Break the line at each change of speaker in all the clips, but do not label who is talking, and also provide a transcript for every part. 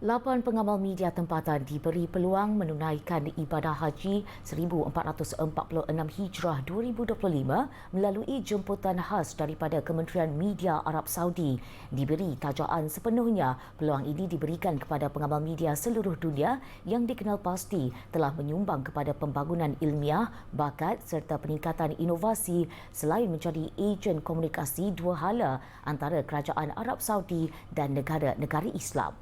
Lapan pengamal media tempatan diberi peluang menunaikan ibadah haji 1446 Hijrah 2025 melalui jemputan khas daripada Kementerian Media Arab Saudi. Diberi tajaan sepenuhnya, peluang ini diberikan kepada pengamal media seluruh dunia yang dikenal pasti telah menyumbang kepada pembangunan ilmiah, bakat serta peningkatan inovasi selain menjadi ejen komunikasi dua hala antara Kerajaan Arab Saudi dan negara-negara Islam.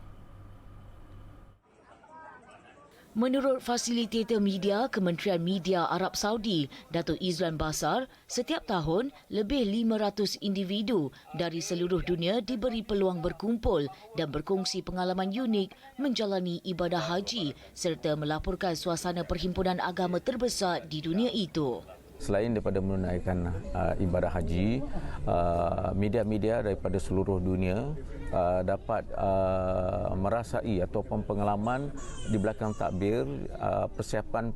Menurut fasilitator media Kementerian Media Arab Saudi, Datuk Izlan Basar, setiap tahun lebih 500 individu dari seluruh dunia diberi peluang berkumpul dan berkongsi pengalaman unik menjalani ibadah haji serta melaporkan suasana perhimpunan agama terbesar di dunia itu.
Selain daripada menunaikan uh, ibadah haji, uh, media-media daripada seluruh dunia uh, dapat uh, merasai ataupun pengalaman di belakang takbir uh, persiapan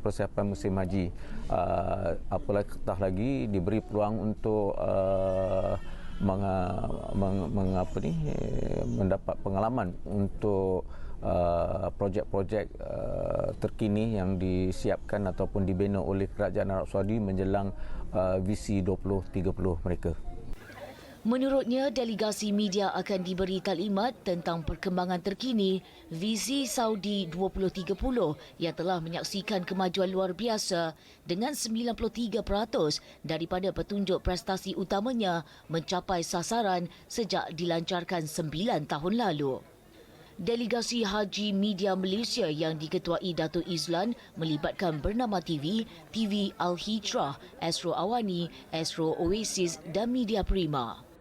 persiapan musim haji. Uh, apatah lagi diberi peluang untuk uh, meng, meng, meng, apa ni, mendapat pengalaman untuk Uh, projek-projek uh, terkini yang disiapkan ataupun dibina oleh Kerajaan Arab Saudi menjelang uh, visi 2030 mereka.
Menurutnya, delegasi media akan diberi taklimat tentang perkembangan terkini visi Saudi 2030 yang telah menyaksikan kemajuan luar biasa dengan 93% daripada petunjuk prestasi utamanya mencapai sasaran sejak dilancarkan 9 tahun lalu. Delegasi Haji Media Malaysia yang diketuai Datuk Izlan melibatkan Bernama TV, TV Al-Hijrah, Astro Awani, Astro Oasis dan Media Prima.